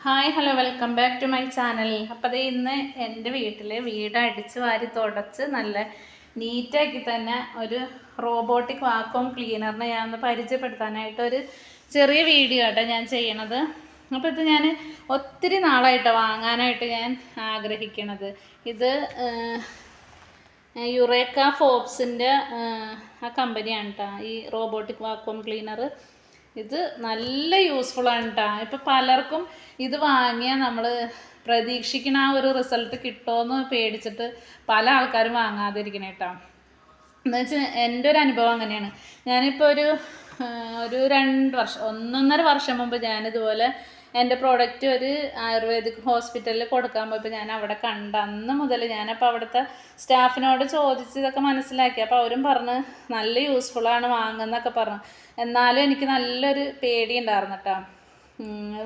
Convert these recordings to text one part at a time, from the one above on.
Hi hello welcome back to my channel അപ്പോൾ അത് ഇന്ന് എന്റെ വീട്ടിൽ വീട് അടിച്ച് വാരി തുടച്ച് നല്ല നീറ്റാക്കി തന്നെ ഒരു റോബോട്ടിക് വാക്വം ക്ലീനറിനെ ഞാൻ ഒന്ന് പരിചയപ്പെടുത്താനായിട്ട് ഒരു ചെറിയ വീഡിയോ ആട്ടോ ഞാൻ ചെയ്യണത്. അപ്പോൾ ഇത് ഞാൻ ഒത്തിരി നാളായിട്ടോ വാങ്ങാനായിട്ട് ഞാൻ ആഗ്രഹിക്കണത്. ഇത് യുറേക്ക ഫോബ്സിന്റെ ആ കമ്പനിയാണ് കേട്ടോ ഈ റോബോട്ടിക് വാക്വം ക്ലീനർ ഇത് നല്ല യൂസ്ഫുൾ ആണ് കേട്ടോ ഇപ്പം പലർക്കും ഇത് വാങ്ങിയാൽ നമ്മൾ പ്രതീക്ഷിക്കുന്ന ആ ഒരു റിസൾട്ട് കിട്ടുമെന്ന് പേടിച്ചിട്ട് പല ആൾക്കാരും വാങ്ങാതിരിക്കണേ കേട്ടോ എന്ന് വെച്ചാൽ എന്റെ ഒരു അനുഭവം അങ്ങനെയാണ്. ഞാനിപ്പോൾ ഒരു ഒരു രണ്ട് വർഷം ഒന്നൊന്നര വർഷം മുമ്പ് ഞാനിതുപോലെ എന്റെ പ്രോഡക്റ്റ് ഒരു ആയുർവേദിക് ഹോസ്പിറ്റലിൽ കൊടുക്കാൻ പോയപ്പോൾ ഞാൻ അവിടെ കണ്ട അന്ന് മുതൽ ഞാനപ്പോൾ അവിടുത്തെ സ്റ്റാഫിനോട് ചോദിച്ച് ഇതൊക്കെ മനസ്സിലാക്കി. അപ്പോൾ അവരും പറഞ്ഞ് നല്ല യൂസ്ഫുള്ളാണ് വാങ്ങുന്നൊക്കെ പറഞ്ഞു. എന്നാലും എനിക്ക് നല്ലൊരു പേടി ഉണ്ടായിരുന്നു കേട്ടോ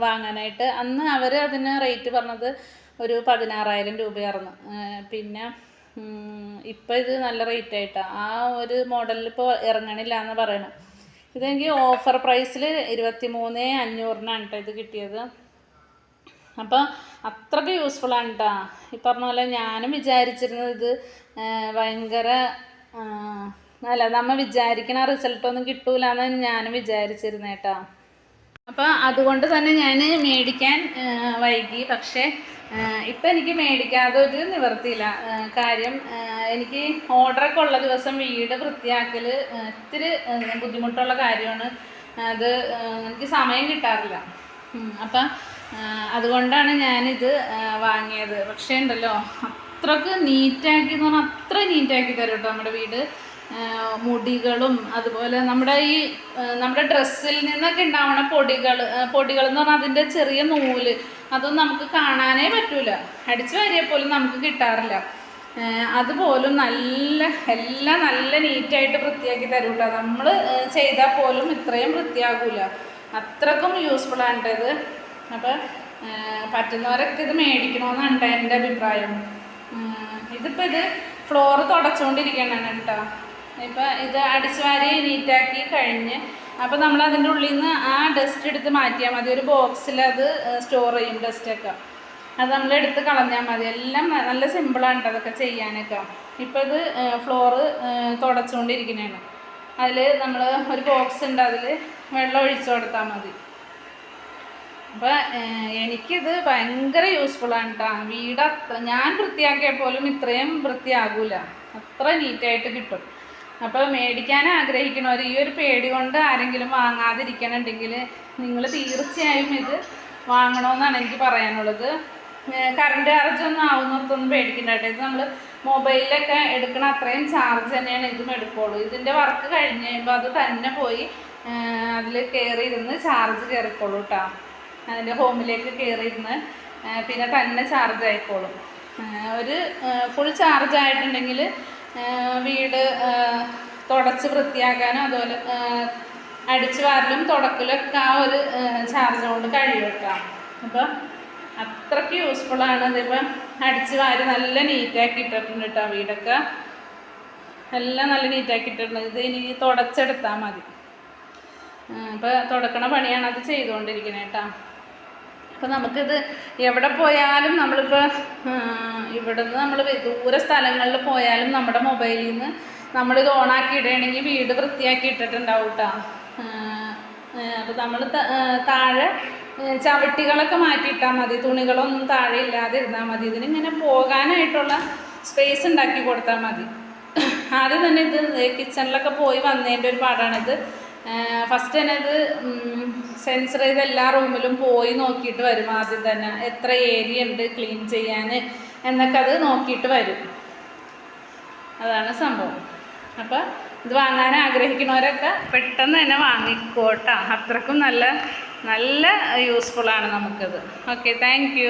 വാങ്ങാനായിട്ട്. അന്ന് അവർ അതിന് റേറ്റ് പറഞ്ഞത് ഒരു പതിനാറായിരം രൂപയായിരുന്നു. പിന്നെ ഇപ്പം ഇത് നല്ല റേറ്റ് ആയിട്ടാണ് ആ ഒരു മോഡലിൽ ഇപ്പോൾ ഇറങ്ങണില്ല എന്ന് പറയണം. ഇതെനിക്ക് ഓഫർ പ്രൈസിൽ ഇരുപത്തി മൂന്ന് അഞ്ഞൂറിനാണ് കേട്ടോ ഇത് കിട്ടിയത്. അപ്പോൾ അത്രയ്ക്ക് യൂസ്ഫുൾ ആണ് കേട്ടോ ഈ പറഞ്ഞ പോലെ ഞാനും വിചാരിച്ചിരുന്നത് ഇത് ഭയങ്കര അല്ല നമ്മൾ വിചാരിക്കണ റിസൾട്ടൊന്നും കിട്ടൂല എന്ന് ഞാനും വിചാരിച്ചിരുന്നത് കേട്ടോ അപ്പോൾ അതുകൊണ്ട് തന്നെ ഞാൻ മേടിക്കാൻ വൈകി. പക്ഷേ ഇപ്പം എനിക്ക് മേടിക്കാതെ ഒരു നിവർത്തിയില്ല. കാര്യം എനിക്ക് ഓർഡറൊക്കെ ഉള്ള ദിവസം വീട് വൃത്തിയാക്കൽ ഇത്തിരി ബുദ്ധിമുട്ടുള്ള കാര്യമാണ്. അത് എനിക്ക് സമയം കിട്ടാറില്ല. അപ്പം അതുകൊണ്ടാണ് ഞാനിത് വാങ്ങിയത്. പക്ഷേ ഉണ്ടല്ലോ അത്രയ്ക്ക് നീറ്റാക്കി എന്ന് പറഞ്ഞാൽ അത്ര നീറ്റാക്കി തരും കേട്ടോ നമ്മുടെ വീട്. മുടികളും അതുപോലെ നമ്മുടെ ഈ നമ്മുടെ ഡ്രസ്സിൽ നിന്നൊക്കെ ഉണ്ടാവണ പൊടികൾ പൊടികൾ എന്ന് പറഞ്ഞാൽ അതിന്റെ ചെറിയ നൂൽ അതൊന്നും നമുക്ക് കാണാനേ പറ്റൂല. അടിച്ചു വാരിയാൽ പോലും നമുക്ക് കിട്ടാറില്ല. അതുപോലും നല്ല എല്ലാം നല്ല നീറ്റായിട്ട് വൃത്തിയാക്കി തരൂല നമ്മൾ ചെയ്താൽ പോലും ഇത്രയും വൃത്തിയാകൂല. അത്രക്കും യൂസ്ഫുൾ ആണ്ടത് അപ്പോൾ പറ്റുന്നവരൊക്കെ ഇത് മേടിക്കണമെന്നാണ് എന്റെ അഭിപ്രായം. ഇതിപ്പോൾ ഇത് ഫ്ലോറ് തുടച്ചുകൊണ്ടിരിക്കണം കേട്ടോ ഇപ്പം ഇത് അടിച്ചുവാരി നീറ്റാക്കി കഴിഞ്ഞ് അപ്പോൾ നമ്മൾ അതിന്റെ ഉള്ളിൽ നിന്ന് ആ ഡസ്റ്റ് എടുത്ത് മാറ്റിയാൽ മതി. ഒരു ബോക്സിൽ അത് സ്റ്റോർ ചെയ്യും ഡസ്റ്റൊക്കെ അത് നമ്മൾ എടുത്ത് കളഞ്ഞാൽ മതി. എല്ലാം നല്ല സിമ്പിളാണ് അതൊക്കെ ചെയ്യാനൊക്കെ. ഇപ്പോൾ ഇത് ഫ്ലോറ് തുടച്ചുകൊണ്ടിരിക്കുന്നതാണ് അതിൽ നമ്മൾ ഒരു ബോക്സ് ഉണ്ട്. അതിൽ വെള്ളം ഒഴിച്ചു കൊടുത്താൽ മതി. അപ്പോൾ എനിക്കിത് ഭയങ്കര യൂസ്ഫുൾ ആണ് കേട്ടോ വീട് അത്ര ഞാൻ വൃത്തിയാക്കിയാൽ പോലും ഇത്രയും വൃത്തിയാകൂല. അത്ര നീറ്റായിട്ട് കിട്ടും. അപ്പോൾ മേടിക്കാൻ ആഗ്രഹിക്കണവർ ഈ ഒരു പേടി കൊണ്ട് ആരെങ്കിലും വാങ്ങാതിരിക്കണുണ്ടെങ്കിൽ നിങ്ങൾ തീർച്ചയായും ഇത് വാങ്ങണമെന്നാണ് എനിക്ക് പറയാനുള്ളത്. കറണ്ട് ചാർജ് ഒന്നും ആവുന്നിടത്തൊന്നും പേടിക്കണ്ട ഇത് നമ്മൾ മൊബൈലിലൊക്കെ എടുക്കണ അത്രയും ചാർജ് തന്നെയാണ് ഇതും എടുക്കുള്ളൂ. ഇതിന്റെ വർക്ക് കഴിഞ്ഞ് കഴിയുമ്പോൾ അത് തന്നെ പോയി അതിൽ കയറി ഇരുന്ന് ചാർജ് കയറിക്കോളൂ കേട്ടോ അതിന്റെ ഹോമിലേക്ക് കയറിയിരുന്ന് പിന്നെ തന്നെ ചാർജ് ആയിക്കോളും. ഒരു ഫുൾ ചാർജ് ആയിട്ടുണ്ടെങ്കിൽ വീട് തുടച്ച് വൃത്തിയാക്കാനും അതുപോലെ അടിച്ചു വാരലും തുടക്കലൊക്കെ ആ ഒരു ചാർജ് കൊണ്ട് കഴിവെക്കാം അപ്പം അത്രയ്ക്ക് യൂസ്ഫുള്ളാണ് അതിപ്പം അടിച്ചു വാരി നല്ല നീറ്റാക്കി ഇട്ടിട്ടുണ്ട് കേട്ടോ വീടൊക്കെ. എല്ലാം നല്ല നീറ്റാക്കി ഇട്ടിട്ടുണ്ട്. ഇത് ഇനി തുടച്ചെടുത്താൽ മതി. അപ്പോൾ തുടക്കണ പണിയാണ് അത് ചെയ്തുകൊണ്ടിരിക്കുന്നത് കേട്ടോ അപ്പോൾ നമുക്കിത് എവിടെ പോയാലും നമ്മളിപ്പോൾ ഇവിടുന്ന് നമ്മൾ ദൂര സ്ഥലങ്ങളിൽ പോയാലും നമ്മുടെ മൊബൈലിൽ നിന്ന് നമ്മളിത് ഓണാക്കി ഇടുകയാണെങ്കിൽ വീട് വൃത്തിയാക്കി ഇട്ടിട്ടുണ്ടാവും കേട്ടോ അപ്പോൾ നമ്മൾ താഴെ ചവിട്ടികളൊക്കെ മാറ്റിയിട്ടാൽ മതി. തുണികളൊന്നും താഴെ ഇല്ലാതെ ഇരുന്നാൽ മതി. ഇതിനിങ്ങനെ പോകാനായിട്ടുള്ള സ്പേസ് ഉണ്ടാക്കി കൊടുത്താൽ മതി. ആദ്യം തന്നെ ഇത് കിച്ചണിലൊക്കെ പോയി വന്നതിന്റെ ഒരു പാടാണിത്. ഫസ്റ്റ് തന്നെ അത് സെൻസർ ചെയ്ത് എല്ലാ റൂമിലും പോയി നോക്കിയിട്ട് വരും ആദ്യം തന്നെ. എത്ര ഏരിയ ഉണ്ട് ക്ലീൻ ചെയ്യാൻ എന്നൊക്കെ അത് നോക്കിയിട്ട് വരും. അതാണ് സംഭവം. അപ്പോൾ ഇത് വാങ്ങാൻ ആഗ്രഹിക്കുന്നവരൊക്കെ പെട്ടെന്ന് തന്നെ വാങ്ങിക്കോട്ടാ. അത്രക്കും നല്ല നല്ല യൂസ്ഫുള്ളാണ് നമുക്കിത്. Okay thank